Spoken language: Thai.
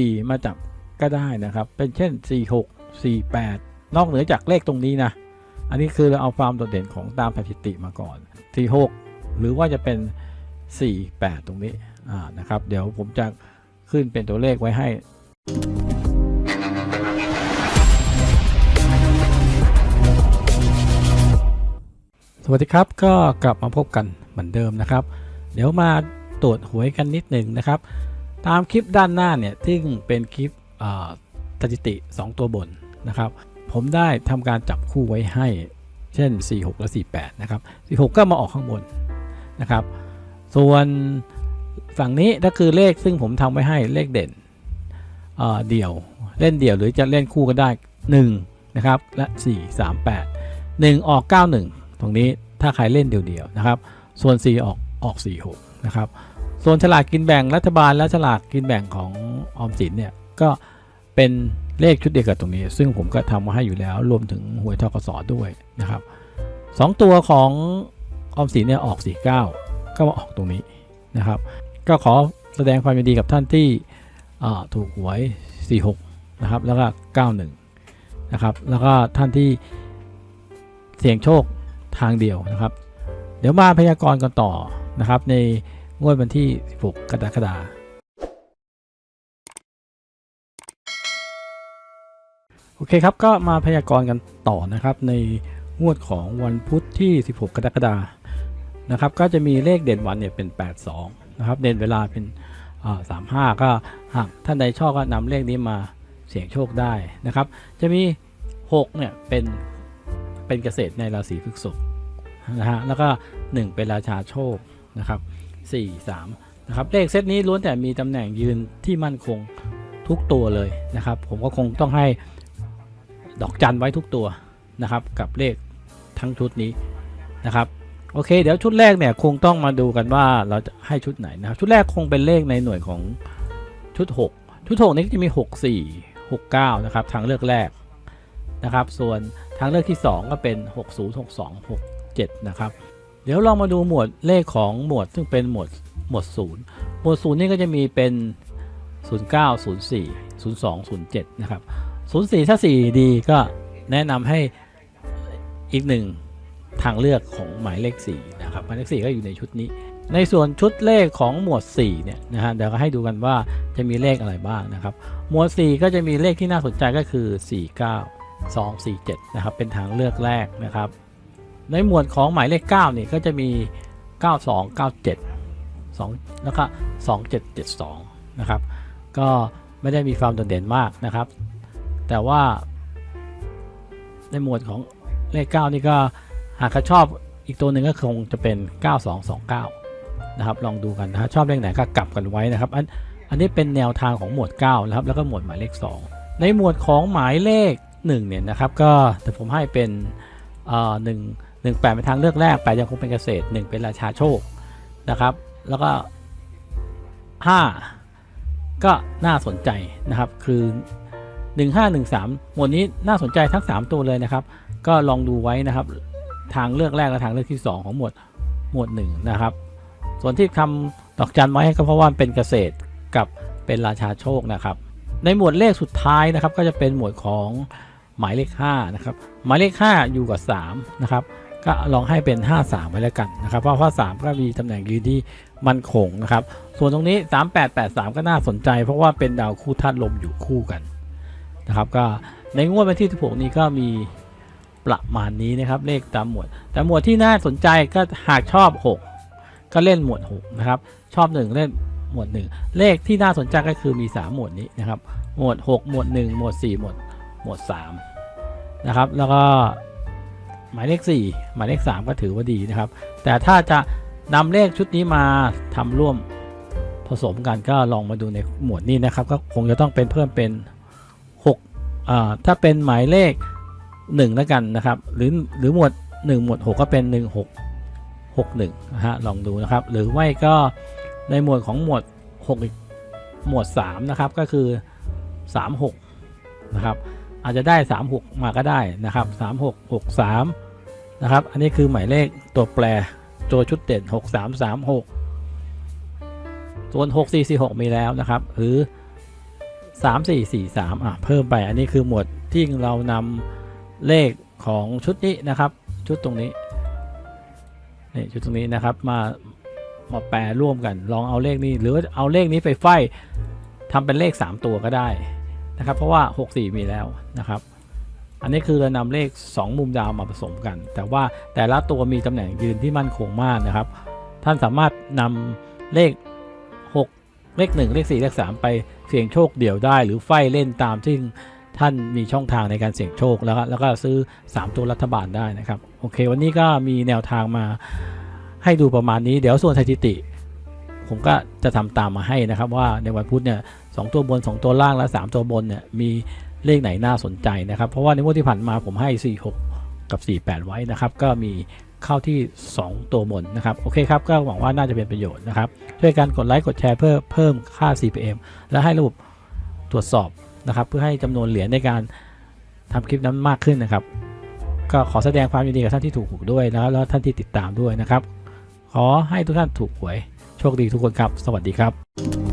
4 มาจับก็ได้นะครับ เป็นเช่น 4 6 4 8 นอกเหนือจากเลขตรงนี้นะ อันนี้คือเราเอาความโดดเด่นของตามสถิติมาก่อน 4 6 หรือว่าจะเป็น 4 8 ตรงนี้นะครับ เดี๋ยวผมจะขึ้นเป็นตัวเลขไว้ให้สวัสดีครับก็กลับมาพบกันเหมือนเดิมนะครับ เดี๋ยวมาตรวจหวยกันนิดหนึ่งนะครับ ตามคลิปด้านหน้าเนี่ยซึ่งเป็นคลิปสถิติ 2 ตัวบนนะครับ ผมได้ทำการจับคู่ไว้ให้เช่น 46 และ 48 นะครับ 46 ก็มาออกข้างบนนะครับ ส่วนฝั่งนี้ก็คือเลขซึ่งผมทำไว้ให้เลขเด่นเดี่ยวเล่นเดี่ยวหรือจะเล่นคู่ก็ได้ 1 นะครับ และ 4 3 8 1 ออก 91 ตรงนี้ถ้าใครเล่นเดี่ยวๆนะครับ ส่วน 4 ออกออก 46 นะครับ ส่วนฉลากกินแบ่งรัฐบาลและฉลากกินแบ่งของออมสินเนี่ยก็เป็นเลขชุดเดียวกับตรงนี้ ซึ่งผมก็ทำมาให้อยู่แล้วรวมถึงหวยทกสด้วยนะครับสองตัวของออมสินเนี่ยออก 49 ก็มาออกตรงนี้นะครับ ก็ขอแสดงความยินดีกับท่านที่อ่าถูกหวย 46 นะครับ แล้วก็ 91 นะครับ แล้วก็ท่านที่เสี่ยงโชคทางเดียวนะครับ เดี๋ยวมาพยากรณ์กันต่อนะครับใน งวดวันที่ 16 กรกฎาคมโอเคครับก็มาพยากรณ์กันต่อนะครับ ในงวดของวันพุธที่ 16 กรกฎาคมนะครับ ก็จะมีเลขเด่นวันเนี่ยเป็น 82 นะครับ เด่นเวลาเป็น35ก็หากท่านใดชอบก็นำเลขนี้มาเสี่ยงโชคได้นะครับ จะมี 6 เนี่ยเป็นเป็นเกษตรในราศีพฤษภนะฮะแล้วก็ 1 เป็นราชาโชคนะครับ 4 3 นะครับ เลขเซตนี้ล้วนแต่มีตำแหน่งยืนที่มั่นคงทุกตัวเลยนะครับ ผมก็คงต้องให้ดอกจันไว้ทุกตัวนะครับ กับเลขทั้งชุดนี้นะครับโอเค เดี๋ยวชุดแรกเนี่ยคงต้องมาดูกันว่าเราจะให้ชุดไหนนะครับ ชุดแรกคงเป็นเลขในหน่วยของชุด 6 ชุด6นี้จะมี 6 4 6 9 นะครับ ทางเลือกแรกนะครับ ส่วนทางเลือกที่ 2 ก็เป็น 6 0 6 2 6 7 นะครับ เดี๋ยวลองมาดูหมวดเลขของหมวดซึ่งเป็นหมวดหมวดศูนย์หมวดศูนย์นี่ก็จะมีเป็น 09 04 02 07 นะครับ 04 ถ้า 4 ดีก็แนะนำให้อีกหนึ่งทางเลือกของหมายเลข 4 นะครับ หมายเลข 4 ก็อยู่ในชุดนี้ ในส่วนชุดเลขของหมวด 4 เนี่ยนะฮะเดี๋ยวก็ให้ดูกันว่าจะมีเลขอะไรบ้างนะครับ หมวด 4 ก็จะมีเลขที่น่าสนใจก็คือ 49 2 4 7 นะครับ เป็นทางเลือกแรกนะครับ ในหมวดของหมายเลข9นี่ก็จะมี 92 97 2 แล้วก็ 2772 นะครับ ก็ไม่ได้มีความโดดเด่นมากนะครับ แต่ว่า ในหมวดของเลข 9 นี่ก็หากใครชอบอีกตัวหนึ่งก็คงจะเป็น 9229 นะครับ ลองดูกันนะชอบเลขไหนก็กลับกันไว้นะครับ อันอันนี้เป็นแนวทางของหมวด 9 นะครับ แล้วก็หมวดหมายเลข 2 ในหมวดของหมายเลข 1 เนี่ยนะครับ ก็แต่ผมให้เป็น หนึ่งหนึ่งแปดเป็นทางเลือกแรกแปดยังคงเป็นเกษตรหนึ่งเป็นราชาโชคนะครับ แล้วก็ห้าก็น่าสนใจนะครับ คือ1513หมวดนี้น่าสนใจทั้ง3ตัวเลยนะครับ ก็ลองดูไว้นะครับ ทางเลือกแรกและทางเลือกที่2ของหมวดหมวด1นะครับ ส่วนที่ทำดอกจันไว้ก็เพราะว่าเป็นเกษตรกับเป็นราชาโชคนะครับ ในหมวดเลขสุดท้ายนะครับ ก็จะเป็นหมวดของ หมายเลข5นะครับหมายเลข 5 อยู่กับ3นะครับก็ลองให้เป็น 5 3ไว้แล้วกันนะครับ เพราะว่า3ก็มีตำแหน่งยืนที่มั่นคงนะครับ ส่วนตรงนี้ 3883 ก็น่าสนใจ เพราะว่าเป็นดาวคู่ธาตุลมอยู่คู่กันนะครับ ก็ในงวดวันที่16นี้ก็มีประมาณนี้นะครับ เลขตามหมวด แต่หมวดที่น่าสนใจก็หากชอบ 6 ก็เล่นหมวด6นะครับ ชอบ 1 เล่นหมวด 1 เลขที่น่าสนใจก็คือมี 3 หมวดนี้นะครับ หมวด 6 หมวด 1 หมวด 4 หมวด หมวด3นะครับ แล้วก็หมายเลข 4 หมายเลข 3 ก็ถือว่าดีนะครับ แต่ถ้าจะนำเลขชุดนี้มาทำร่วมผสมกันก็ลองมาดูในหมวดนี้นะครับ ก็คงจะต้องเป็นเพิ่มเป็น6อ่าถ้าเป็นหมายเลข 1 แล้วกันนะครับ หรือหรือหมวด 1 หมวด 6 ก็เป็น 1 6 6 1นะฮะลองดูนะครับ หรือไม่ก็ในหมวดของหมวด6อีกหมวด 3 นะครับ ก็คือ 3 6 นะครับ อาจจะได้ 3 6 มาก็ได้นะครับ 3 6 6 3 นะครับ อันนี้คือหมายเลขตัวแปรตัวชุดเด่น 6 3 3 6 ส่วน 6 4 4 6 มีแล้วนะครับ หรือ 3 4 4 3 อะ เพิ่มไป อันนี้คือหมวดที่เรานำเลขของชุดนี้นะครับ ชุดตรงนี้นี่ชุดตรงนี้นะครับมามาแปรร่วมกัน ลองเอาเลขนี้ หรือเอาเลขนี้ไปไฟทำเป็นเลข 3 ตัวก็ได้ นะครับ เพราะว่า 6 4 มีแล้วนะครับ อันนี้คือเรานำเลข 2 มุมดาวมาผสมกัน แต่ว่าแต่ละตัวมีตำแหน่งยืนที่มั่นคงมากนะครับ ท่านสามารถนำเลข 6 เลข 1 เลข 4 เลข 3 ไปเสี่ยงโชคเดี่ยวได้ หรือไฟเล่นตามที่ท่านมีช่องทางในการเสี่ยงโชคแล้วก็แล้วก็ซื้อ 3 ตัวรัฐบาลได้นะครับ โอเค วันนี้ก็มีแนวทางมาให้ดูประมาณนี้ เดี๋ยวส่วนสถิติ ผมก็จะทำตามมาให้นะครับ ว่าในวันพุธเนี่ยสองตัวบน 2 ตัวล่างและ 3 ตัวบนเนี่ยมีเลขไหนน่าสนใจนะครับ เพราะว่าในงวดที่ผ่านมาผมให้ 46 กับ 48 ไว้นะครับ ก็มีเข้าที่ 2 ตัวบนนะครับ โอเคครับ ก็หวังว่าน่าจะเป็นประโยชน์นะครับ ช่วยกันกดไลค์กดแชร์เพื่อเพิ่มค่า CPM และให้ระบบตรวจสอบนะครับ เพื่อให้จำนวนเหรียญในการทำคลิปนั้นมากขึ้นนะครับ ก็ขอแสดงความยินดีกับท่านที่ถูกหวยด้วยแล้วแล้วท่านที่ติดตามด้วยนะครับ ขอให้ทุกท่านถูกหวย โชคดีทุกคนครับ สวัสดีครับ